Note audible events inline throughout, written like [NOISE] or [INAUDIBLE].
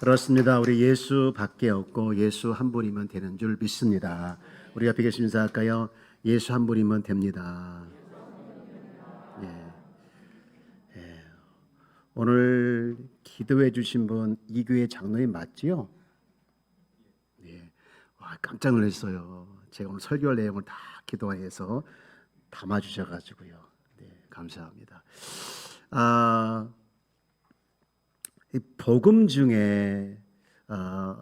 그렇습니다. 우리 예수 밖에 없고 예수 한 분이면 되는 줄 믿습니다. 우리 앞에 계신 인사할까요? 예수 한 분이면 됩니다. 예. 예. 오늘 기도해 주신 분 이교회 장로님 맞지요? 네. 와, 깜짝 놀랐어요. 제가 오늘 설교할 내용을 다 기도해서 담아 주셔 가지고요. 네, 감사합니다. 아, 이 복음 중에 어,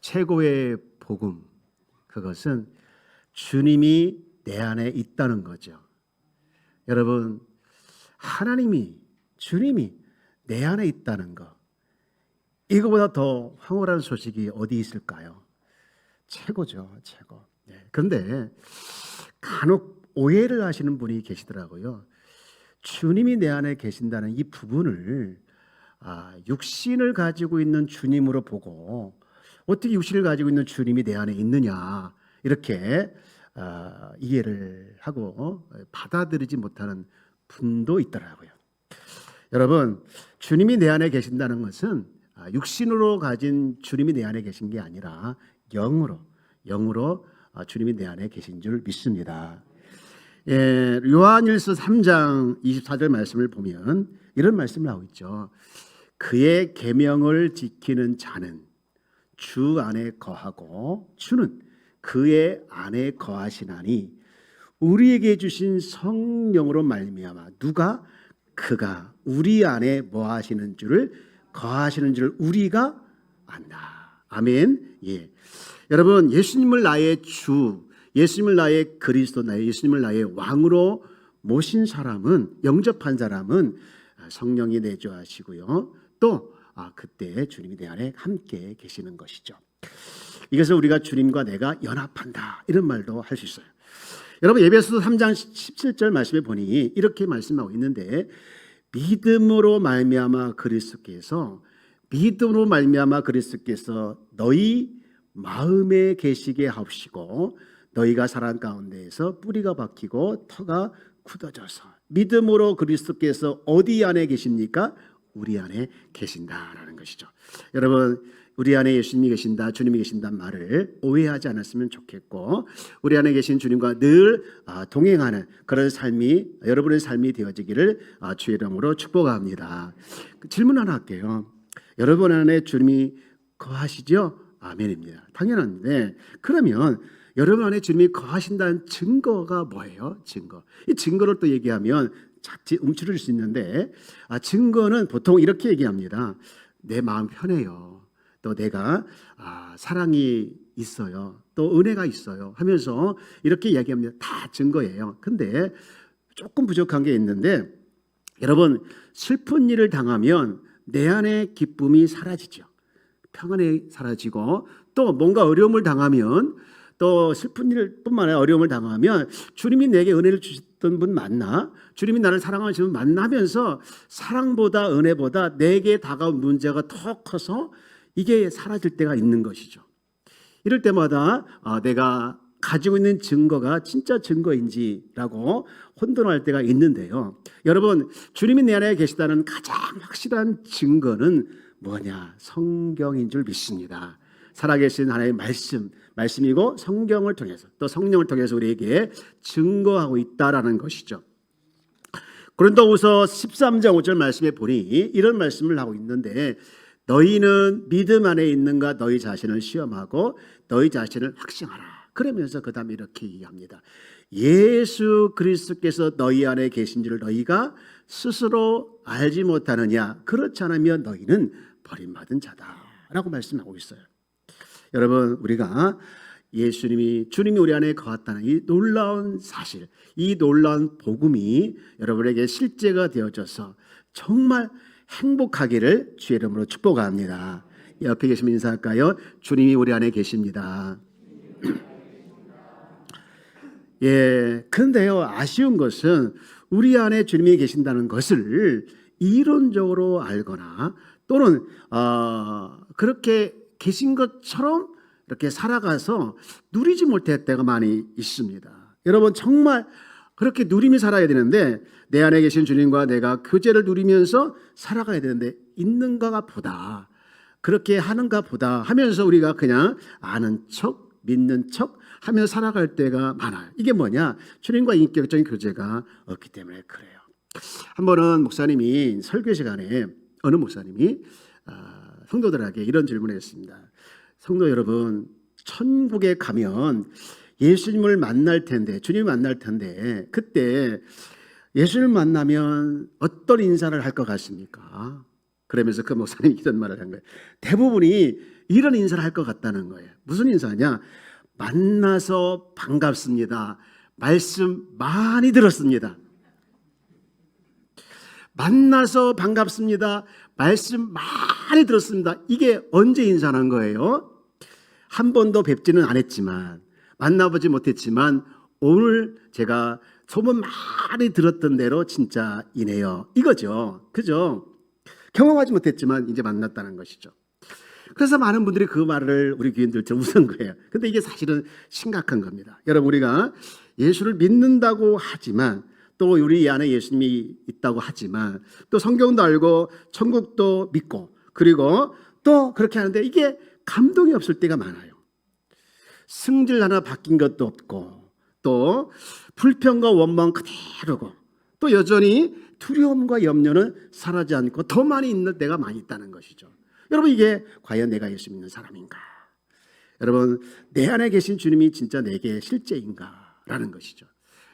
최고의 복음 그것은 주님이 내 안에 있다는 거죠. 여러분 하나님이 주님이 내 안에 있다는 거 이거보다 더 황홀한 소식이 어디 있을까요? 최고죠, 최고. 네. 그런데 간혹 오해를 하시는 분이 계시더라고요. 주님이 내 안에 계신다는 이 부분을 아, 육신을 가지고 있는 주님으로 보고 어떻게 육신을 가지고 있는 주님이 내 안에 있느냐 이렇게 아, 이해를 하고 받아들이지 못하는 분도 있더라고요. 여러분 주님이 내 안에 계신다는 것은 아, 육신으로 가진 주님이 내 안에 계신 게 아니라 영으로 영으로 아, 주님이 내 안에 계신 줄 믿습니다. 예, 요한일서 3장 24절 말씀을 보면 이런 말씀을 하고 있죠. 그의 계명을 지키는 자는 주 안에 거하고 주는 그의 안에 거하시나니 우리에게 주신 성령으로 말미암아 누가 그가 우리 안에 뭐 하시는 줄을 거하시는 줄 우리가 안다. 아멘. 예. 여러분 예수님을 나의 주, 예수님을 나의 그리스도, 나의 예수님을 나의 왕으로 모신 사람은 영접한 사람은 성령이 내주하시고요. 또 아, 그때 주님이 내 안에 함께 계시는 것이죠. 이것을 우리가 주님과 내가 연합한다 이런 말도 할 수 있어요. 여러분 예배서 3장 17절 말씀에 보니 이렇게 말씀하고 있는데 믿음으로 말미암아 그리스도께서 믿음으로 말미암아 그리스도께서 너희 마음에 계시게 하옵시고 너희가 사랑 가운데에서 뿌리가 박히고 터가 굳어져서 믿음으로 그리스도께서 어디 안에 계십니까? 우리 안에 계신다라는 것이죠. 여러분 우리 안에 예수님이 계신다, 주님이 계신다는 말을 오해하지 않았으면 좋겠고 우리 안에 계신 주님과 늘 아, 동행하는 그런 삶이 여러분의 삶이 되어지기를 아, 주의 이름으로 축복합니다. 그 질문 하나 할게요. 여러분 안에 주님이 거하시죠? 아멘입니다. 당연한데 그러면 여러분 안에 주님이 거하신다는 증거가 뭐예요? 증거. 이 증거를 또 얘기하면 움츠릴 수 있는데 아, 증거는 보통 이렇게 얘기합니다. 내 마음 편해요. 또 내가 아, 사랑이 있어요. 또 은혜가 있어요. 하면서 이렇게 얘기합니다. 다 증거예요. 근데 조금 부족한 게 있는데 여러분 슬픈 일을 당하면 내 안에 기쁨이 사라지죠. 평안이 사라지고 또 뭔가 어려움을 당하면 또 슬픈 일뿐만 아니라 어려움을 당하면 주님이 내게 은혜를 주셨던 분 맞나? 주님이 나를 사랑하시는 분 맞나 하면서 사랑보다 은혜보다 내게 다가온 문제가 더 커서 이게 사라질 때가 있는 것이죠. 이럴 때마다 아, 내가 가지고 있는 증거가 진짜 증거인지라고 혼돈할 때가 있는데요. 여러분, 주님이 내 안에 계시다는 가장 확실한 증거는 뭐냐? 성경인 줄 믿습니다. 살아계신 하나님의 말씀, 말씀이고 성경을 통해서 또 성령을 통해서 우리에게 증거하고 있다라는 것이죠. 고린도후서 13장 5절 말씀에 보니 이런 말씀을 하고 있는데 너희는 믿음 안에 있는가 너희 자신을 시험하고 너희 자신을 확신하라. 그러면서 그 다음에 이렇게 얘기합니다. 예수 그리스도께서 너희 안에 계신 줄 너희가 스스로 알지 못하느냐? 그렇지 않으면 너희는 버림받은 자다 라고 말씀하고 있어요. 여러분 우리가 예수님이 주님이 우리 안에 거했다는 이 놀라운 사실, 이 놀라운 복음이 여러분에게 실제가 되어져서 정말 행복하기를 주의 이름으로 축복합니다. 옆에 계시면 인사할까요? 주님이 우리 안에 계십니다. [CLEARS THROAT] 예, 근데요 아쉬운 것은 우리 안에 주님이 계신다는 것을 이론적으로 알거나 또는 어, 그렇게 계신 것처럼 이렇게 살아가서 누리지 못할 때가 많이 있습니다. 여러분 정말 그렇게 누림이 살아야 되는데 내 안에 계신 주님과 내가 교제를 누리면서 살아가야 되는데 있는가가 보다 그렇게 하는가 보다 하면서 우리가 그냥 아는 척, 믿는 척 하며 살아갈 때가 많아요. 이게 뭐냐? 주님과 인격적인 교제가 없기 때문에 그래요. 한 번은 목사님이 설교 시간에 어느 목사님이 아, 성도들에게 이런 질문을 했습니다. 성도 여러분, 천국에 가면 예수님을 만날 텐데, 주님을 만날 텐데, 그때 예수님을 만나면 어떤 인사를 할 것 같습니까? 그러면서 그 목사님이 이런 말을 한 거예요. 대부분이 이런 인사를 할 것 같다는 거예요. 무슨 인사냐? 만나서 반갑습니다. 말씀 많이 들었습니다. 만나서 반갑습니다. 말씀 많이 들었습니다. 이게 언제 인사한 거예요? 한 번도 뵙지는 않았지만 만나보지 못했지만 오늘 제가 소문 많이 들었던 대로 진짜이네요. 이거죠. 그죠? 경험하지 못했지만 이제 만났다는 것이죠. 그래서 많은 분들이 그 말을 우리 교인들처럼 웃은 거예요. 근데 이게 사실은 심각한 겁니다. 여러분 우리가 예수를 믿는다고 하지만 또 우리 안에 예수님이 있다고 하지만 또 성경도 알고 천국도 믿고 그리고 또 그렇게 하는데 이게 감동이 없을 때가 많아요. 승질 하나 바뀐 것도 없고 또 불평과 원망 그대로고 또 여전히 두려움과 염려는 사라지 않고 더 많이 있는 때가 많이 있다는 것이죠. 여러분 이게 과연 내가 예수 믿는 사람인가? 여러분 내 안에 계신 주님이 진짜 내게 실제인가라는 것이죠.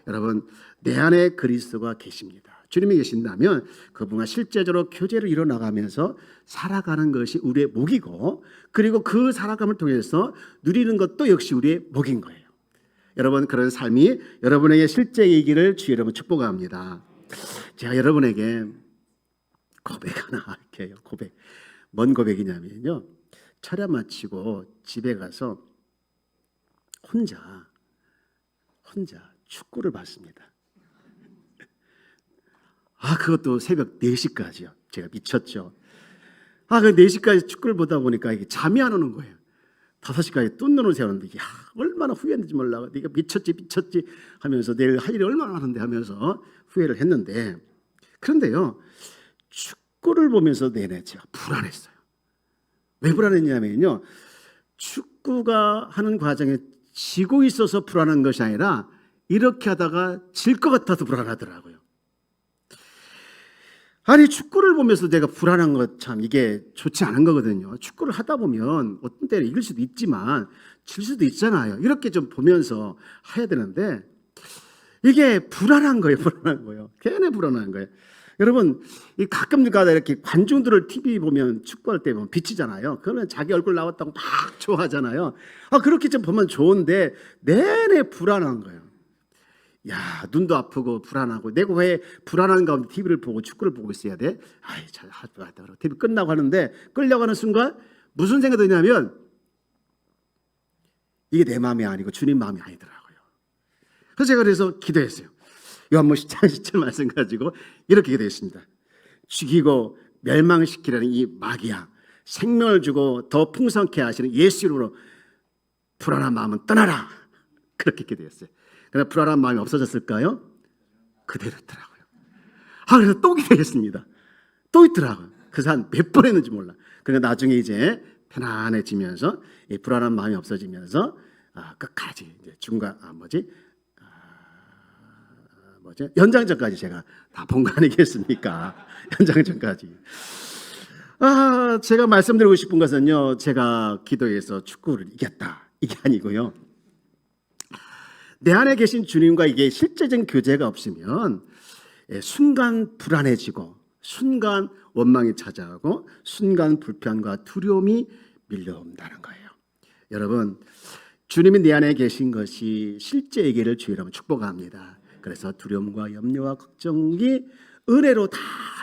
여러분 내 안에 그리스도가 계십니다. 주님이 계신다면 그분과 실제적으로 교제를 이뤄나가면서 살아가는 것이 우리의 목이고 그리고 그 살아감을 통해서 누리는 것도 역시 우리의 목인 거예요. 여러분 그런 삶이 여러분에게 실제이기를 주 여러분 축복합니다. 제가 여러분에게 고백 하나 할게요. 고백. 뭔 고백이냐면요. 차려 마치고 집에 가서 혼자 혼자 축구를 봤습니다. 아, 그것도 새벽 4시까지요. 제가 미쳤죠. 아, 그 4시까지 축구를 보다 보니까 이게 잠이 안 오는 거예요. 5시까지 또 눈을 세웠는데, 야, 얼마나 후회했는지 몰라. 네가 미쳤지, 미쳤지 하면서 내일 할 일이 얼마나 많은데 하면서 후회를 했는데, 그런데요, 축구를 보면서 내내 제가 불안했어요. 왜 불안했냐면요, 축구가 하는 과정에 지고 있어서 불안한 것이 아니라 이렇게 하다가 질 것 같아서 불안하더라고요. 아니 축구를 보면서 내가 불안한 것 참 이게 좋지 않은 거거든요. 축구를 하다 보면 어떤 때는 이길 수도 있지만 질 수도 있잖아요. 이렇게 좀 보면서 해야 되는데 이게 불안한 거예요. [LAUGHS] 불안한 거예요. 괜히 불안한 거예요. 여러분 이 가끔 가다 이렇게 관중들을 TV 보면 축구할 때 보면 비치잖아요. 그러면 자기 얼굴 나왔다고 막 좋아하잖아요. 아 그렇게 좀 보면 좋은데 내내 불안한 거예요. 야 눈도 아프고 불안하고 내가 왜 불안한 가운데 TV를 보고 축구를 보고 있어야 돼? 아이 잘 하다 그러고 TV 끝나고 하는데 끌려가는 순간 무슨 생각이 드냐면 이게 내 마음이 아니고 주님 마음이 아니더라고요. 그래서 제가 그래서 기도했어요. 요한복 10장 17 말씀 가지고 이렇게 기도했습니다. 죽이고 멸망시키려는 이 마귀야 생명을 주고 더 풍성케 하시는 예수 이름으로 불안한 마음은 떠나라. 그렇게 기도했어요. 그러나 불안한 마음이 없어졌을까요? 그대로 있더라고요. 아, 그래서 또 기도했습니다. 또 있더라고요. 그래서 한 몇 번 했는지 몰라. 그러니까 나중에 이제 편안해지면서 이 불안한 마음이 없어지면서 아, 끝까지 이제 중간 아 뭐지 아, 뭐지 연장전까지 제가 다 본 거 아니겠습니까? [LAUGHS] 연장전까지. 아, 제가 말씀드리고 싶은 것은요, 제가 기도해서 축구를 이겼다 이게 아니고요. 내 안에 계신 주님과 이게 실제적인 교제가 없으면 예, 순간 불안해지고 순간 원망이 찾아오고 순간 불편과 두려움이 밀려온다는 거예요. 여러분, 주님이 내 안에 계신 것이 실제이기를 주 여러분 축복합니다. 그래서 두려움과 염려와 걱정이 은혜로 다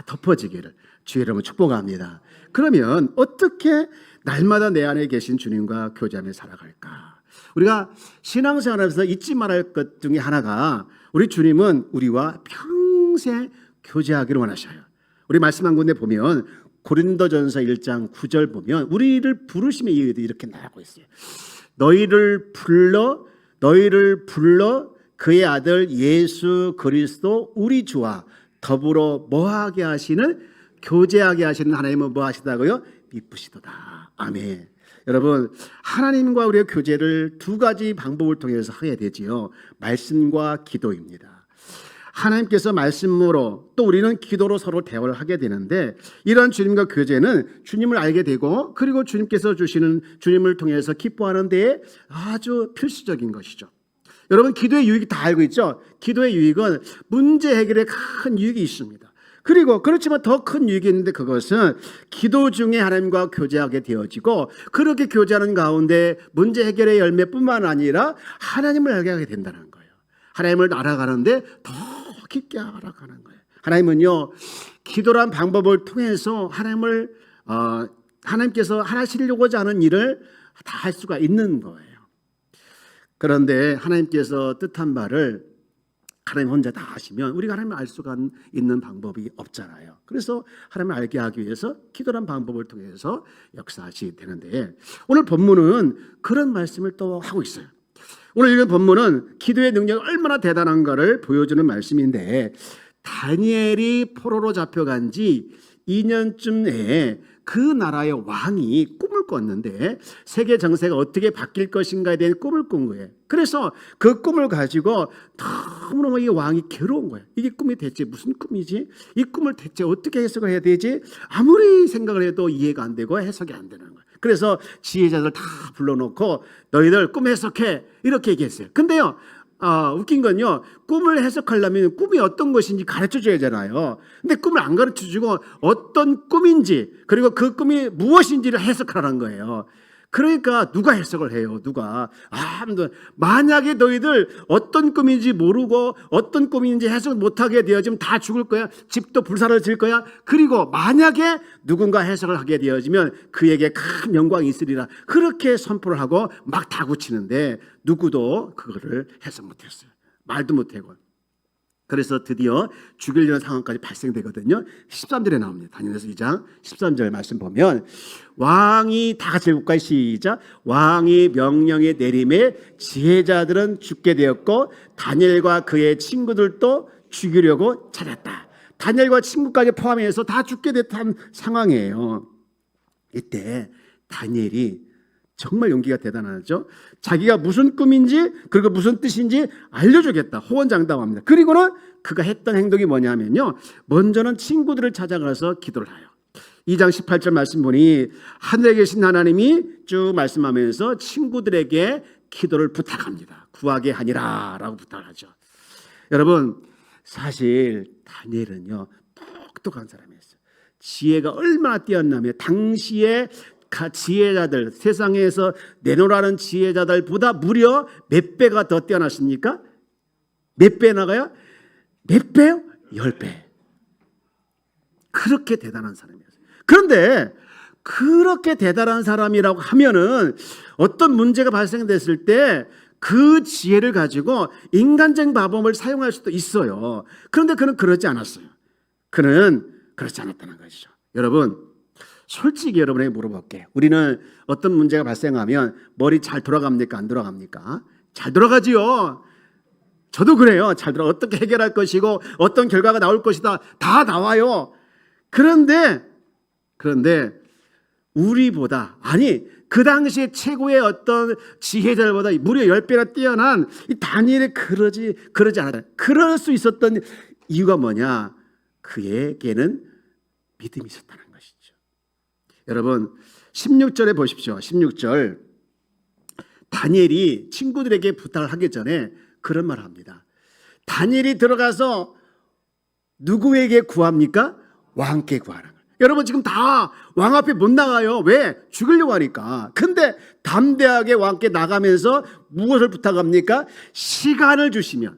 덮어지기를 주 여러분 축복합니다. 그러면 어떻게 날마다 내 안에 계신 주님과 교제하며 살아갈까? 우리가 신앙생활하면서 잊지 말할 것 중에 하나가 우리 주님은 우리와 평생 교제하기를 원하셔요. 우리 말씀 한 군데 보면 고린도전서 1장 9절 보면 우리를 이유도 이렇게 나오고 있어요. 너희를 불러 너희를 불러 그의 아들 예수 그리스도 우리 주와 더불어 뭐하게 하시는 교제하게 하시는 하나님은 뭐 하시다고요? 기쁘시도다. 아멘. 여러분, 하나님과 우리의 교제를 두 가지 방법을 통해서 하게 되지요. 말씀과 기도입니다. 하나님께서 말씀으로 또 우리는 기도로 서로 대화를 하게 되는데 이런 주님과 교제는 주님을 알게 되고 그리고 주님께서 주시는 주님을 통해서 기뻐하는 데에 아주 필수적인 것이죠. 여러분 기도의 유익이 다 알고 있죠? 기도의 유익은 문제 해결에 큰 유익이 있습니다. 그리고 그렇지만 더 큰 유익이 있는데 그것은 기도 중에 하나님과 교제하게 되어지고 그렇게 교제하는 가운데 문제 해결의 열매뿐만 아니라 하나님을 알게 하게 된다는 거예요. 하나님을 알아가는데 더 깊게 알아가는 거예요. 하나님은요 기도란 방법을 통해서 하나님을 어, 하나님께서 하시려고자 하는 일을 다 할 수가 있는 거예요. 그런데 하나님께서 뜻한 바를 하나님 혼자 다 하시면 우리가 하나님을 알 수가 있는 방법이 없잖아요. 그래서 하나님을 알게 하기 위해서 기도란 방법을 통해서 역사하시게 되는데 오늘 본문은 그런 말씀을 또 하고 있어요. 오늘 읽은 본문은 기도의 능력이 얼마나 대단한가를 보여주는 말씀인데 다니엘이 포로로 잡혀간 지 2년쯤 내에 그 나라의 왕이 꿈을 꿨는데 세계 정세가 어떻게 바뀔 것인가에 대한 꿈을 꾼 거예요. 그래서 그 꿈을 가지고 너무너무 이 왕이 괴로운 거예요. 이게 꿈이 대체 무슨 꿈이지? 이 꿈을 대체 어떻게 해석을 해야 되지? 아무리 생각을 해도 이해가 안 되고 해석이 안 되는 거예요. 그래서 지혜자들 다 불러놓고 너희들 꿈 해석해 이렇게 얘기했어요. 근데요 아, 웃긴 건요. 꿈을 해석하려면 꿈이 어떤 것인지 가르쳐 줘야 되잖아요. 근데 꿈을 안 가르쳐 주고 어떤 꿈인지 그리고 그 꿈이 무엇인지를 해석하라는 거예요. 그러니까 누가 해석을 해요? 누가? 아, 만약에 너희들 어떤 꿈인지 모르고 어떤 꿈인지 해석을 못하게 되어지면 다 죽을 거야. 집도 불사를 질 거야. 그리고 만약에 누군가 해석을 하게 되어지면 그에게 큰 영광이 있으리라. 그렇게 선포를 하고 막 다구치는데 누구도 그거를 해석 못했어요. 말도 못하고. 그래서 드디어 죽이려는 상황까지 발생되거든요. 13절에 나옵니다. 다니엘서 2장 13절 말씀 보면 왕이 다 같이 읽을까요? 시작. 왕이 명령에 내림에 지혜자들은 죽게 되었고 다니엘과 그의 친구들도 죽이려고 찾았다. 다니엘과 친구까지 포함해서 다 죽게 됐던 상황이에요. 이때 다니엘이 정말 용기가 대단하죠. 자기가 무슨 꿈인지 그리고 무슨 뜻인지 알려주겠다. 호언장담합니다. 그리고는 그가 했던 행동이 뭐냐면요. 먼저는 친구들을 찾아가서 기도를 해요. 2장 18절 말씀 보니 하늘에 계신 하나님이 쭉 말씀하면서 친구들에게 기도를 부탁합니다. 구하게 하니라라고 부탁을 하죠. 여러분 사실 다니엘은요 똑똑한 사람이었어요. 지혜가 얼마나 뛰었냐면 당시에 지혜자들 세상에서 내놓으라는 지혜자들보다 무려 몇 배가 더 뛰어났습니까? 몇 배 나가요? 몇 배요? 열 배. 그렇게 대단한 사람이었어요. 그런데 그렇게 대단한 사람이라고 하면은 어떤 문제가 발생됐을 때 그 지혜를 가지고 인간적 마법을 사용할 수도 있어요. 그런데 그는 그러지 않았어요. 그는 그렇지 않았다는 것이죠. 여러분, 솔직히 여러분에게 물어볼게요. 우리는 어떤 문제가 발생하면 머리 잘 돌아갑니까? 안 돌아갑니까? 잘 돌아가지요. 저도 그래요. 잘 들어 어떻게 해결할 것이고 어떤 결과가 나올 것이다 다 나와요. 그런데 그런데 우리보다 아니 그 당시에 최고의 어떤 지혜자들보다 무려 10배나 뛰어난 이 다니엘이 그러지 그러지 않았다. 그럴 수 있었던 이유가 뭐냐? 그에게는 믿음이 있었다는. 여러분 16절에 보십시오. 16절 다니엘이 친구들에게 부탁을 하기 전에 그런 말을 합니다. 다니엘이 들어가서 누구에게 구합니까? 왕께 구하라. 여러분 지금 다 왕 앞에 못 나가요. 왜? 죽으려고 하니까. 근데 담대하게 왕께 나가면서 무엇을 부탁합니까? 시간을 주시면.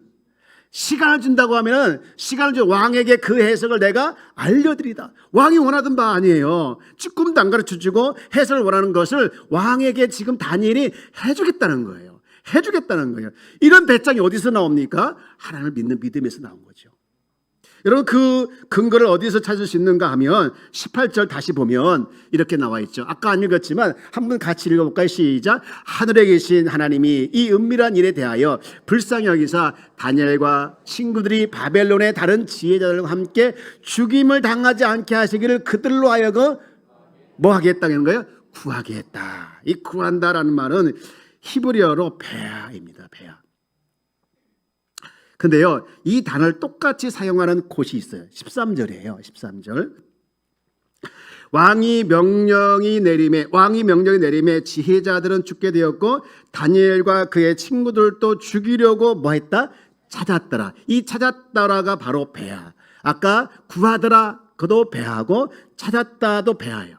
시간을 준다고 하면은 시간을 줘 왕에게 그 해석을 내가 알려드리다. 왕이 원하던 바 아니에요. 꿈도 안 가르쳐 주고 해석을 원하는 것을 왕에게 지금 다니엘이 해주겠다는 거예요. 해주겠다는 거예요. 이런 배짱이 어디서 나옵니까? 하나님을 믿는 믿음에서 나온 거죠. 여러분 그 근거를 어디서 찾을 수 있는가 하면 18절 다시 보면 이렇게 나와 있죠. 아까 안 읽었지만 한번 같이 읽어볼까요? 시작. 하늘에 계신 하나님이 이 은밀한 일에 대하여 불쌍히 여기사 다니엘과 친구들이 바벨론의 다른 지혜자들과 함께 죽임을 당하지 않게 하시기를 그들로 하여금 뭐 하겠다는 거예요? 구하겠다. 이 구한다라는 말은 히브리어로 배아입니다. 배아. 근데요, 이 단어를 똑같이 사용하는 곳이 있어요. 13절이에요. 13절. 왕이 명령이 내림에 왕이 명령이 내림에 지혜자들은 죽게 되었고 다니엘과 그의 친구들도 죽이려고 뭐 했다? 찾았더라. 이 찾았더라가 바로 배야. 아까 구하더라 그도 배하고 찾았다도 배하요.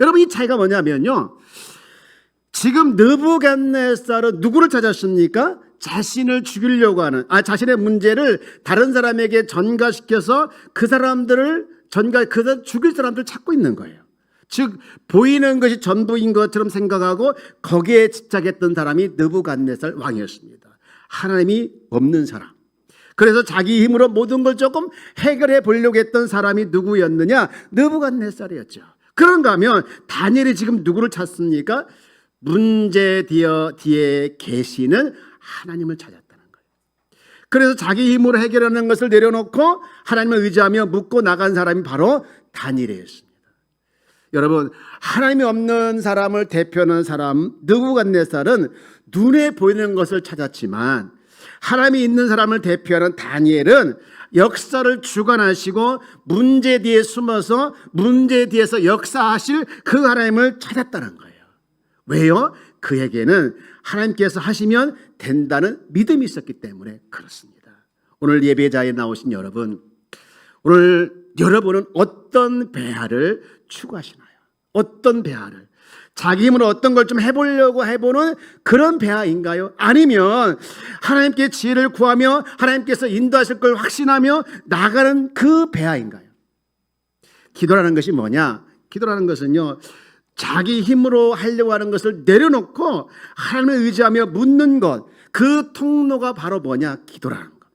여러분 이 차이가 뭐냐면요. 지금 느부갓네살은 누구를 찾았습니까? 자신을 죽이려고 하는 아 자신의 문제를 다른 사람에게 전가시켜서 그 사람들을 전가 그 죽일 사람들 찾고 있는 거예요. 즉 보이는 것이 전부인 것처럼 생각하고 거기에 집착했던 사람이 느부갓네살 왕이었습니다. 하나님이 없는 사람. 그래서 자기 힘으로 모든 걸 조금 해결해 보려고 했던 사람이 누구였느냐? 느부갓네살이었죠. 그런가 하면 다니엘이 지금 누구를 찾습니까? 문제 뒤에 계시는 하나님을 찾았다는 거예요. 그래서 자기 힘으로 해결하는 것을 내려놓고 하나님을 의지하며 묻고 나간 사람이 바로 다니엘이었습니다. 여러분 하나님이 없는 사람을 대표하는 사람 느부갓네살은 눈에 보이는 것을 찾았지만 하나님이 있는 사람을 대표하는 다니엘은 역사를 주관하시고 문제 뒤에 숨어서 문제 뒤에서 역사하실 그 하나님을 찾았다는 거예요. 왜요? 그에게는 하나님께서 하시면 된다는 믿음이 있었기 때문에 그렇습니다. 오늘 예배자에 나오신 여러분, 오늘 여러분은 어떤 배아를 추구하시나요? 어떤 배아를? 자기 힘으로 어떤 걸 좀 해보려고 해보는 그런 배아인가요? 아니면 하나님께 지혜를 구하며 하나님께서 인도하실 걸 확신하며 나가는 그 배아인가요? 기도라는 것이 뭐냐? 기도라는 것은요, 자기 힘으로 하려고 하는 것을 내려놓고 하나님을 의지하며 묻는 것, 그 통로가 바로 뭐냐? 기도라는 겁니다.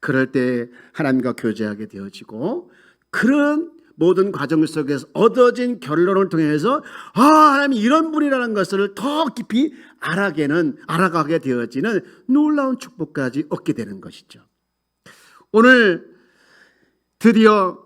그럴 때 하나님과 교제하게 되어지고 그런 모든 과정 속에서 얻어진 결론을 통해서 아 하나님이 이런 분이라는 것을 더 깊이 알아가는 알아가게 되어지는 놀라운 축복까지 얻게 되는 것이죠. 오늘 드디어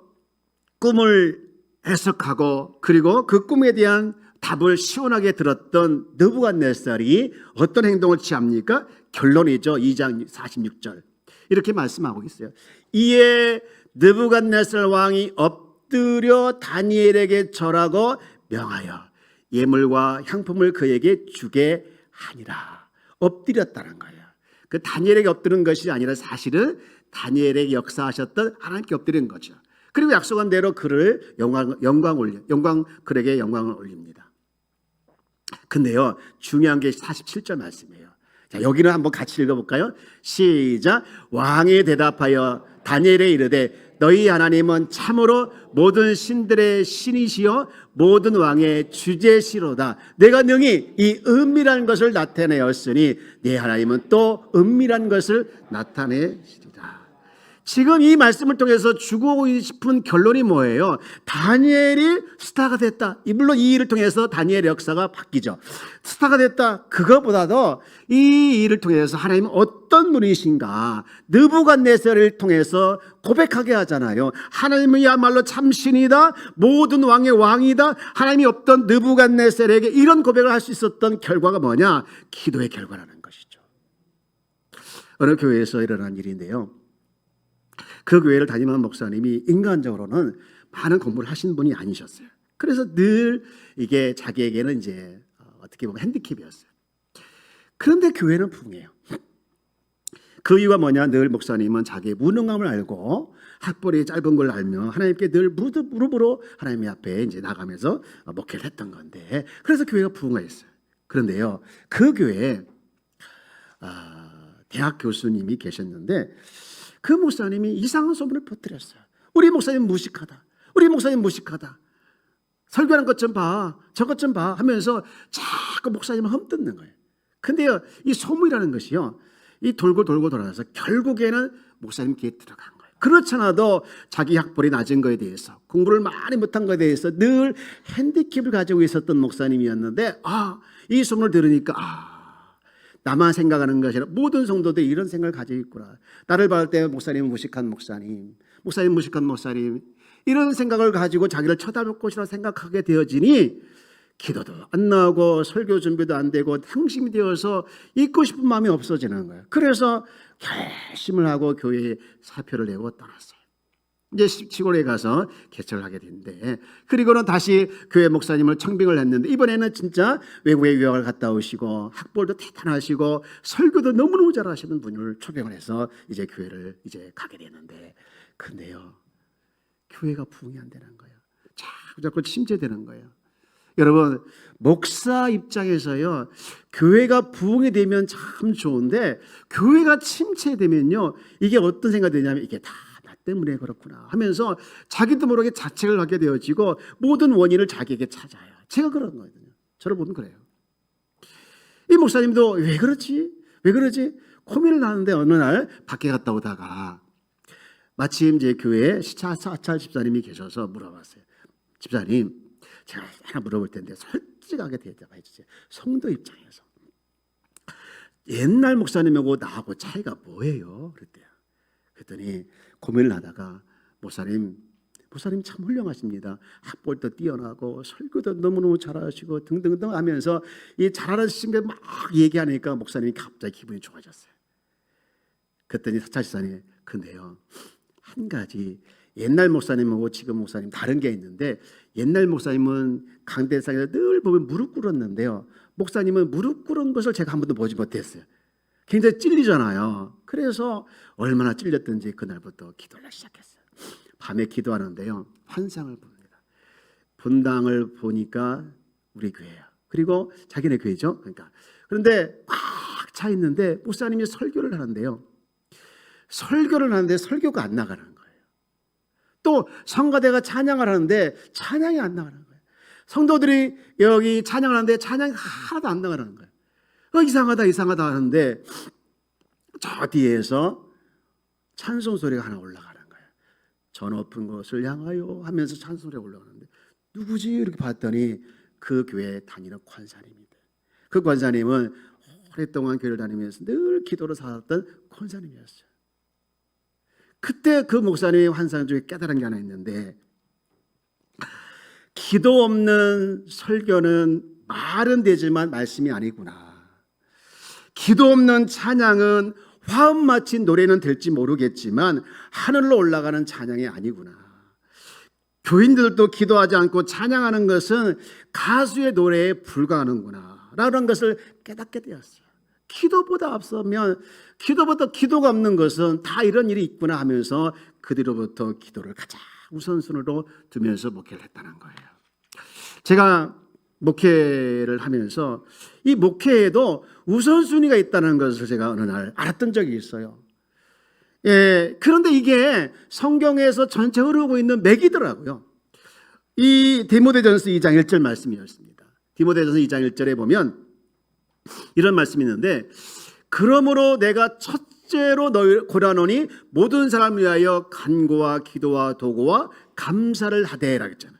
꿈을 해석하고 그리고 그 꿈에 대한 답을 시원하게 들었던 느부갓네살이 어떤 행동을 취합니까? 결론이죠. 2장 46절. 이렇게 말씀하고 있어요. 이에 느부갓네살 왕이 엎드려 다니엘에게 절하고 명하여 예물과 향품을 그에게 주게 하니라. 엎드렸다는 거예요. 그 다니엘에게 엎드는 것이 아니라 사실은 다니엘에게 역사하셨던 하나님께 엎드린 거죠. 그리고 약속한 대로 그를 영광 영광 올려 영광 그에게 영광을 올립니다. 근데요 중요한 게 47절 말씀이에요. 자 여기는 한번 같이 읽어볼까요? 시작 왕이 대답하여 다니엘에 이르되 너희 하나님은 참으로 모든 신들의 신이시여 모든 왕의 주제시로다. 내가 능히 이 은밀한 것을 나타내었으니 네 하나님은 또 은밀한 것을 나타내시리라. 지금 이 말씀을 통해서 주고 싶은 결론이 뭐예요? 다니엘이 스타가 됐다. 물론 이 일을 통해서 다니엘의 역사가 바뀌죠. 스타가 됐다. 그거보다도 이 일을 통해서 하나님은 어떤 분이신가? 느부갓네살을 통해서 고백하게 하잖아요. 하나님이야말로 참신이다. 모든 왕의 왕이다. 하나님이 없던 느부갓네살에게 이런 고백을 할 수 있었던 결과가 뭐냐? 기도의 결과라는 것이죠. 어느 교회에서 일어난 일인데요. 그 교회를 다니는 목사님이 인간적으로는 많은 공부를 하신 분이 아니셨어요. 그래서 늘 이게 자기에게는 이제 어떻게 보면 핸디캡이었어요. 그런데 교회는 풍해요. 그 이유가 뭐냐? 늘 목사님은 자기의 무능함을 알고 학벌이 짧은 걸 알며 하나님께 늘 무릎으로 하나님 앞에 이제 나가면서 목회를 했던 건데 그래서 교회가 부흥했어요. 그런데요, 그 교회에 아, 대학 교수님이 계셨는데 그 목사님이 이상한 소문을 퍼뜨렸어요. 우리 목사님 무식하다. 우리 목사님 무식하다. 설교하는 것 좀 봐. 저것 좀 봐. 하면서 자꾸 목사님을 험뜯는 거예요. 근데요, 이 소문이라는 것이요. 이 돌고 돌고 돌아서 결국에는 목사님 귀에 들어간 거예요. 그렇잖아도 자기 학벌이 낮은 거에 대해서 공부를 많이 못한 거에 대해서 늘 핸디캡을 가지고 있었던 목사님이었는데 아, 이 소문을 들으니까 아, 나만 생각하는 것이 아니라 모든 성도들이 이런 생각을 가지고 있구나. 나를 봤을 때 목사님은 무식한 목사님, 목사님 무식한 목사님, 이런 생각을 가지고 자기를 쳐다볼 것이라 생각하게 되어지니 기도도 안 나오고 설교 준비도 안 되고 상심이 되어서 있고 싶은 마음이 없어지는 거예요. 그래서 결심을 하고 교회에 사표를 내고 떠났어요. 이제 시- 시골에 가서 개척을 하게 됐는데 그리고는 다시 교회 목사님을 청빙을 했는데 이번에는 진짜 외국에 유학을 갔다 오시고 학벌도 대단하시고 설교도 너무너무 잘하시는 분을 초빙을 해서 이제 교회를 이제 가게 됐는데 근데요 교회가 부흥이 안 되는 거예요. 자꾸 자꾸 침체되는 거예요. 여러분 목사 입장에서요 교회가 부흥이 되면 참 좋은데 교회가 침체되면요 이게 어떤 생각이 드냐면 이게 다나 때문에 그렇구나 하면서 자기도 모르게 자책을 하게 되어지고 모든 원인을 자기에게 찾아요. 제가 그런 거거든요. 저를 보면 그래요. 이 목사님도 왜 그렇지? 왜 그러지? 고민을 하는데 어느 날 밖에 갔다 오다가 마침 제 교회에 사찰 집사님이 계셔서 물어봤어요. 집사님, 제가 하나 물어볼 텐데 솔직하게 대답해 주세요. 성도 입장에서 옛날 목사님하고 나하고 차이가 뭐예요? 그랬대요. 그랬더니 고민을 하다가 목사님, 목사님 참 훌륭하십니다. 학벌도 뛰어나고 설교도 너무너무 잘하시고 등등등 하면서 이 잘하신 게막 얘기하니까 목사님이 갑자기 기분이 좋아졌어요. 그랬더니 사찰지사님, 근데요 한 가지 옛날 목사님하고 지금 목사님 다른 게 있는데 옛날 목사님은 강대상에서 늘 보면 무릎 꿇었는데요. 목사님은 무릎 꿇은 것을 제가 한 번도 보지 못했어요. 굉장히 찔리잖아요. 그래서 얼마나 찔렸든지 그날부터 기도를 시작했어요. 밤에 기도하는데요. 환상을 봅니다. 분당을 보니까 우리 교회야. 그리고 자기네 교회죠. 그러니까 그런데 꽉 차 있는데 목사님이 설교를 하는데요. 설교를 하는데 설교가 안 나가는 거예요. 또 성가대가 찬양을 하는데 찬양이 안 나가는 거예요. 성도들이 여기 찬양을 하는데 찬양이 하나도 안 나가는 거예요. 어, 이상하다 이상하다 하는데 저 뒤에서 찬송 소리가 하나 올라가는 거예요. 저 높은 곳을 향하여 하면서 찬송 소리가 올라가는데 누구지 이렇게 봤더니 그 교회 다니는 권사님입니다. 그 권사님은 오랫동안 교회를 다니면서 늘 기도로 살았던 권사님이었어요. 그때 그 목사님의 환상 중에 깨달은 게 하나 있는데 기도 없는 설교는 말은 되지만 말씀이 아니구나. 기도 없는 찬양은 화음 맞힌 노래는 될지 모르겠지만 하늘로 올라가는 찬양이 아니구나. 교인들도 기도하지 않고 찬양하는 것은 가수의 노래에 불과하는구나. 라는 것을 깨닫게 되었어요. 기도보다 앞서면 기도보다 기도가 없는 것은 다 이런 일이 있구나 하면서 그 뒤로부터 기도를 가장 우선순위로 두면서 목회를 했다는 거예요. 제가 목회를 하면서 이 목회에도 우선순위가 있다는 것을 제가 어느 날 알았던 적이 있어요. 예, 그런데 이게 성경에서 전체 흐르고 있는 맥이더라고요. 이 디모데전서 2장 1절 말씀이었습니다. 디모데전서 2장 1절에 보면 이런 말씀이 있는데 그러므로 내가 첫째로 너희 고라노니 모든 사람을 위하여 간구와 기도와 도구와 감사를 하되라 했잖아요.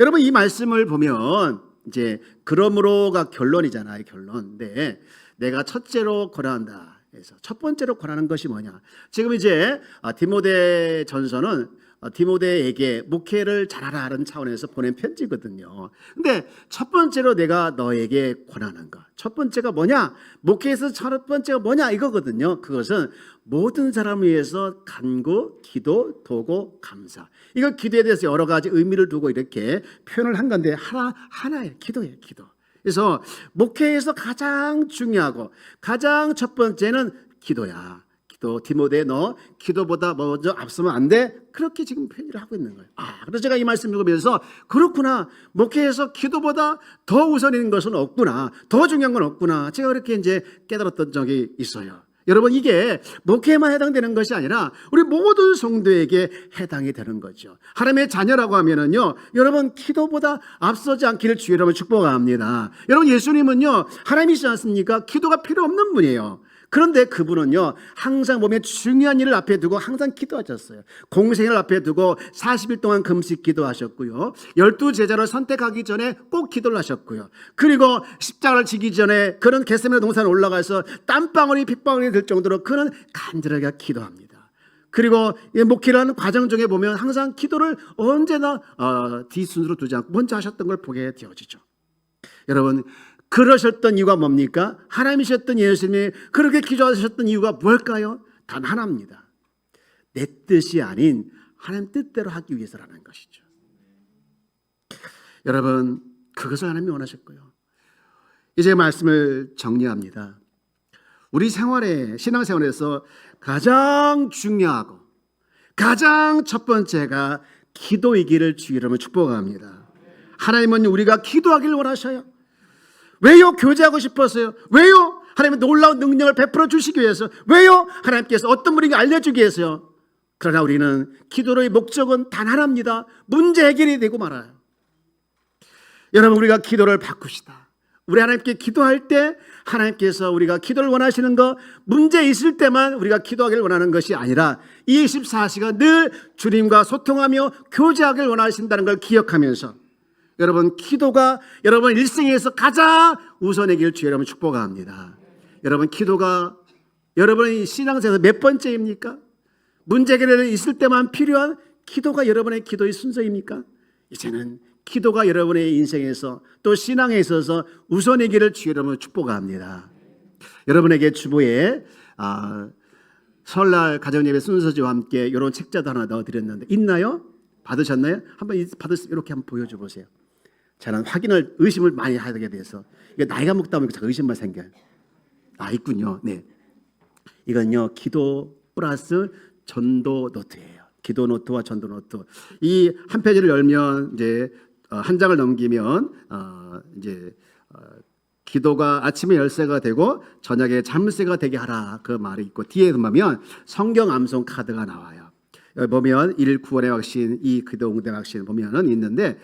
여러분 이 말씀을 보면 이제 그러므로가 결론이잖아요. 결론인데 내가 첫째로 권한다. 그래서 첫 번째로 권하는 것이 뭐냐? 지금 이제 아, 디모데 전서는 어, 디모데에게 목회를 잘하라는 차원에서 보낸 편지거든요. 근데 첫 번째로 내가 너에게 권하는 것. 첫 번째가 뭐냐? 목회에서 첫 번째가 뭐냐? 이거거든요. 그것은 모든 사람을 위해서 간구, 기도, 도고, 감사. 이거 기도에 대해서 여러 가지 의미를 두고 이렇게 표현을 한 건데 하나 하나의 기도예요, 기도. 그래서 목회에서 가장 중요하고 가장 첫 번째는 기도야. 기도 디모데 너 기도보다 먼저 앞서면 안 돼. 그렇게 지금 표현을 하고 있는 거예요. 아, 그래서 제가 이 말씀 읽으면서 그렇구나. 목회에서 기도보다 더 우선인 것은 없구나. 더 중요한 건 없구나. 제가 그렇게 이제 깨달았던 적이 있어요. 여러분 이게 목회에만 해당되는 것이 아니라 우리 모든 성도에게 해당이 되는 거죠. 하나님의 자녀라고 하면은요, 여러분 기도보다 앞서지 않기를 주의 여러분 축복합니다. 여러분 예수님은요, 하나님이시지 않습니까? 기도가 필요 없는 분이에요. 그런데 그분은요, 항상 몸에 중요한 일을 앞에 두고 항상 기도하셨어요. 공생을 앞에 두고 40일 동안 금식 기도하셨고요. 열두 제자를 선택하기 전에 꼭 기도를 하셨고요. 그리고 십자가를 지기 전에 그런 겟세마네 동산에 올라가서 땀방울이 핏방울이 될 정도로 그는 간절하게 기도합니다. 그리고 이 목회라는 과정 중에 보면 항상 기도를 언제나 어, 뒷순으로 두지 않고 먼저 하셨던 걸 보게 되어지죠. 여러분 그러셨던 이유가 뭡니까? 하나님이셨던 예수님이 그렇게 기도하셨던 이유가 뭘까요? 단 하나입니다. 내 뜻이 아닌 하나님 뜻대로 하기 위해서라는 것이죠. 여러분 그것을 하나님이 원하셨고요. 이제 말씀을 정리합니다. 우리 생활에 신앙생활에서 가장 중요하고 가장 첫 번째가 기도이기를 주 이름으로 축복합니다. 하나님은 우리가 기도하기를 원하셔요. 왜요? 교제하고 싶었어요. 왜요? 하나님은 놀라운 능력을 베풀어 주시기 위해서. 왜요? 하나님께서 어떤 분인가 알려주기 위해서요. 그러나 우리는 기도의 목적은 단 하나입니다. 문제 해결이 되고 말아요. 여러분 우리가 기도를 바꿉시다. 우리 하나님께 기도할 때 하나님께서 우리가 기도를 원하시는 거 문제 있을 때만 우리가 기도하기를 원하는 것이 아니라 24시간 늘 주님과 소통하며 교제하기를 원하신다는 걸 기억하면서 여러분 기도가 여러분 일생에서 가장 우선의 길 주여 여러분 축복합니다. 여러분 기도가 여러분의 신앙생에서 몇 번째입니까? 문제 해결이 있을 때만 필요한 기도가 여러분의 기도의 순서입니까? 이제는 기도가 여러분의 인생에서 또 신앙에 있어서 우선의 길을 주여 여러분 축복합니다. 여러분에게 주보에 아, 설날 가정예배 순서지와 함께 이런 책자도 하나 넣어드렸는데 있나요? 받으셨나요? 한번 이- 받으 이렇게 한번 보여줘 보세요. 저는 확인을 의심을 많이 하게 돼서 이게 나이가 먹다 보니까 자꾸 의심만 생겨요. 아 있군요. 네, 이건요 기도 플러스 전도 노트예요. 기도 노트와 전도 노트. 이 한 페이지를 열면 이제 어, 한 장을 넘기면 어, 이제 어, 기도가 아침에 열쇠가 되고 저녁에 잠새가 되게 하라 그 말이 있고 뒤에 보면 성경 암송 카드가 나와요. 보면 1 구원의 확신, 2 기도 응답 확신 보면은 있는데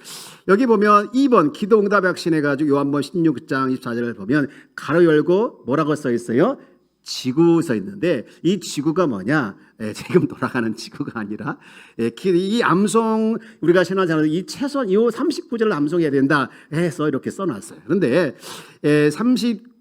여기 보면 2번 기도 응답 확신 해 가지고 요한번 16장 24절을 보면 가로 열고 뭐라고 써 있어요? 지구 써 있는데 이 지구가 뭐냐? 예, 지금 돌아가는 지구가 아니라 예, 기- 이 암송 우리가 신앙생활 이 최소한 이 39절을 암송해야 된다 해서 이렇게 써놨어요. 그런데 예,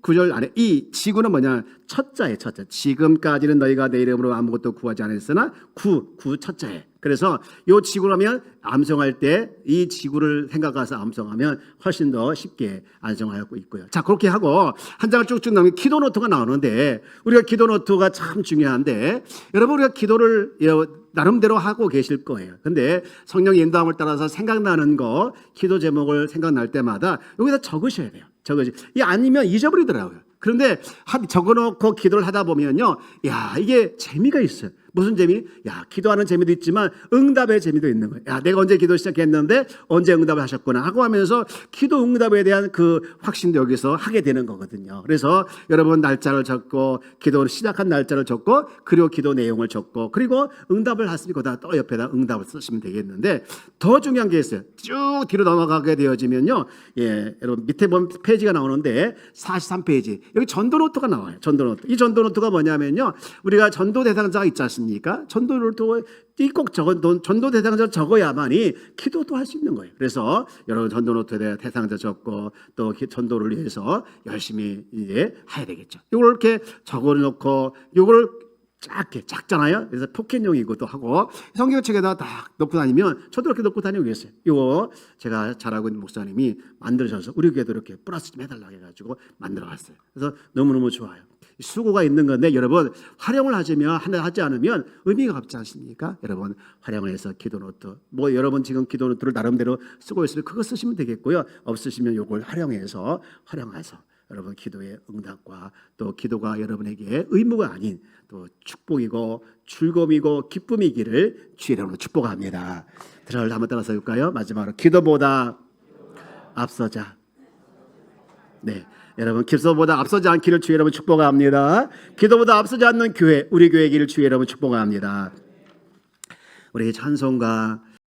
39절 안에 이 지구는 뭐냐? 첫자에 첫자. 지금까지는 너희가 내 이름으로 아무것도 구하지 않았으나 구, 구 첫자에. 그래서 요 지구라면 암송할 때 이 지구를 생각해서 암송하면 훨씬 더 쉽게 암송하고 있고요. 자, 그렇게 하고 한 장을 쭉쭉 넘기면 기도 노트가 나오는데 우리가 기도 노트가 참 중요한데 여러분 우리가 기도를 여- 나름대로 하고 계실 거예요. 근데 성령의 인도함을 따라서 생각나는 거, 기도 제목을 생각날 때마다 여기다 적으셔야 돼요. 적으시. 이 아니면 잊어버리더라고요. 그런데 한- 적어놓고 기도를 하다 보면요, 야 이게 재미가 있어요. 무슨 재미? 야 기도하는 재미도 있지만 응답의 재미도 있는 거예요. 야 내가 언제 기도 시작했는데 언제 응답을 하셨구나 하고 하면서 기도 응답에 대한 그 확신도 여기서 하게 되는 거거든요. 그래서 여러분 날짜를 적고 기도를 시작한 날짜를 적고 그리고 기도 내용을 적고 그리고 응답을 하시니까 또 옆에다 응답을 쓰시면 되겠는데 더 중요한 게 있어요. 쭉 뒤로 넘어가게 되어지면요, 예 여러분 밑에 보면 페이지가 나오는데 43페이지 여기 전도 노트가 나와요. 전도 노트. 이 전도 노트가 뭐냐면요. 우리가 전도 대상자가 있지 않습니까? 전도 노트 이꼭 적어 전도 대상자 적어야만이 기도도 할 수 있는 거예요. 그래서 여러분 전도 노트에 대상자 적고 또 기- 전도를 위해서 열심히 이제 해야 되겠죠. 이걸 이렇게 적어 놓고 이걸 작게 작잖아요. 그래서 포켓용이고도 하고 성경책에다 딱 넣고 다니면 저도 이렇게 넣고 다니고 계세요. 이거 제가 잘 알고 있는 목사님이 만들어셔서 우리 교회도 이렇게 플러스 좀 해달라고 해가지고 만들어갔어요. 그래서 너무너무 좋아요. 수고가 있는 건데 여러분 활용을 하시면 하나 하지 않으면 의미가 없지 않습니까? 여러분 활용을 해서 기도 노트 뭐 여러분 지금 기도 노트를 나름대로 쓰고 있으면 그거 쓰시면 되겠고요. 없으시면 이걸 활용해서 활용해서 여러분 기도의 응답과 또 기도가 여러분에게 의무가 아닌 또 축복이고 즐거움이고 기쁨이기를 주의 이름으로 축복합니다. 들어를 한번 따라서 볼까요? 마지막으로 기도보다 앞서자. 네. 여러분 기도보다 앞서지 않기를 주의 여러분 축복합니다. 기도보다 앞서지 않는 교회 우리 교회기를 주의 여러분 축복합니다. 우리 찬송가